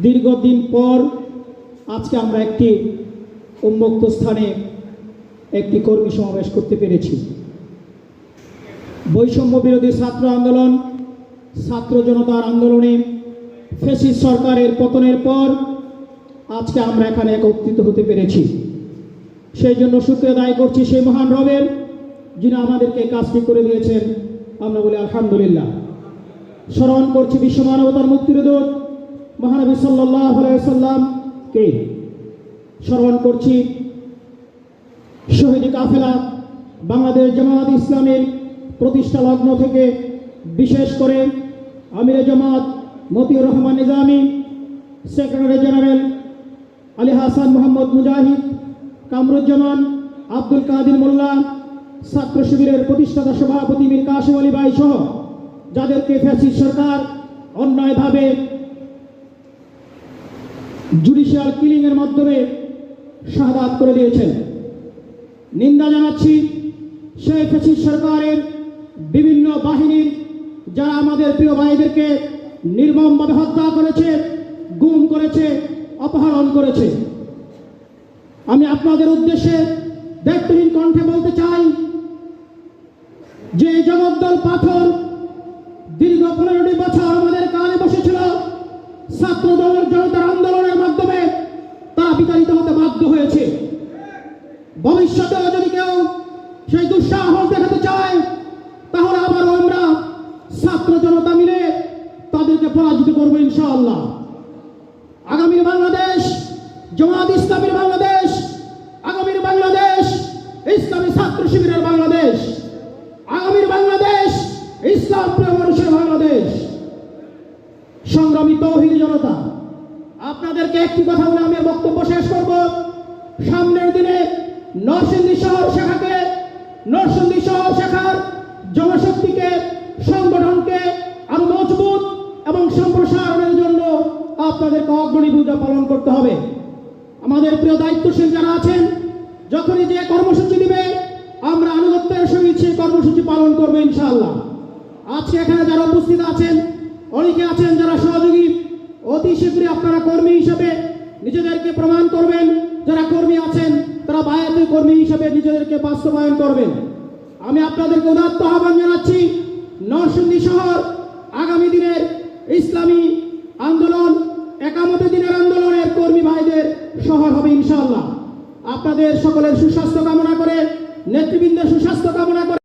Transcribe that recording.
দীর্ঘদিন পর আজকে আমরা একটি উন্মুক্ত স্থানে একটি কর্মী সমাবেশ করতে পেরেছি। বৈষম্য বিরোধী ছাত্র আন্দোলন, ছাত্র জনতার আন্দোলনে ফেসিস সরকারের পতনের পর আজকে আমরা এখানে একত্রিত হতে পেরেছি। সেই জন্য সূত্রে দায় করছি সেই মহান রবের, যিনি আমাদেরকে কাজটি করে দিয়েছেন। আমরা বলি আলহামদুলিল্লাহ। স্মরণ করছি বিশ্ব মানবতার মুক্তির মহানবী সাল্লাহ সাল্লামকে স্মরণ করছি, শহীদ কাফেলা বাংলাদেশ জামায়াত ইসলামের প্রতিষ্ঠা লগ্ন থেকে বিশেষ করে আমির জামাত মতিউর রহমান নিজামী, সেক্রেটারি জেনারেল আলী হাসান মোহাম্মদ মুজাহিদ, কামরুজ্জামান আব্দুল কাদির মোল্লা, ছাত্র শিবিরের প্রতিষ্ঠাতা সভাপতি মীর কাশিম আলী ভাই সহ যাদেরকে ফ্যাসিস্ট সরকার অন্যায়ভাবে জুডিশিয়াল কিলিং এর মাধ্যমে শাহাদাত করে দিয়েছেন। নিন্দা জানাচ্ছি সেই ফ্যাসিস্ট সরকারের বিভিন্ন বাহিনীর যারা আমাদের প্রিয় ভাইদেরকে নির্মমভাবে হত্যা করেছে, গুম করেছে, অপহরণ করেছে। আমি আপনাদের উদ্দেশ্যে ব্যক্তিহীন কণ্ঠে বলতে চাই যে জগদ্দল পাথর দীর্ঘ পনেরোটি বছর আমাদের কানে বসেছিল ছাত্র জনতার তারা বিতাড়িত হতে বাধ্য হয়েছে। ভবিষ্যতেও যদি কেউ সেই দুঃসাহস দেখাতে চায়, তাহলে আবারও আমরা ছাত্র জনতা মিলে তাদেরকে পরাজিত করব ইনশাআল্লাহ। আগামীর বাংলাদেশ, জামাত ইসলামীর বাংলাদেশ, আগামীর বাংলাদেশ, ইসলামী ছাত্র শিবিরের বাংলাদেশ, আগামীর বাংলাদেশ, ইসলাম প্রিয় মানুষের বাংলাদেশ। সংগ্রামী তৌহিদ জনতা আপনাদেরকে একটি কথা বলে আমি বক্তব্য শেষ করব। সামনের দিনে নরসিংদী শহর শাখাকে, নরসিংদী শহর শাখার জনশক্তিকে, সংগঠনকে আরও মজবুত এবং সম্প্রসারণের জন্য আপনাদেরকে অগ্রণী ভূমিকা পালন করতে হবে। আমাদের প্রিয় দায়িত্বশীল যারা আছেন, যখনই যে কর্মসূচি দিবে, আমরা আনুগত্যের সহিত সেই কর্মসূচি পালন করব ইনশাআল্লাহ। আজকে এখানে যারা উপস্থিত আছেন, অনেকে আছেন যারা সহযোগী অতি শীঘ্রই আপনারা কর্মী হিসেবে নিজেদেরকে প্রমাণ করবেন। যারা কর্মী আছেন, তারা বায়াতে কর্মী হিসেবে নিজেদেরকে বাস্তবায়ন করবেন। আমি আপনাদেরকে উদাত্ত আহ্বান জানাচ্ছি, নরসিংদী শহর আগামী দিনের ইসলামী আন্দোলন, একামতে দিনের আন্দোলনের কর্মী ভাইদের শহর হবে ইনশাআল্লাহ। আপনাদের সকলের সুস্বাস্থ্য কামনা করে, নেতৃবৃন্দের সুস্বাস্থ্য কামনা করে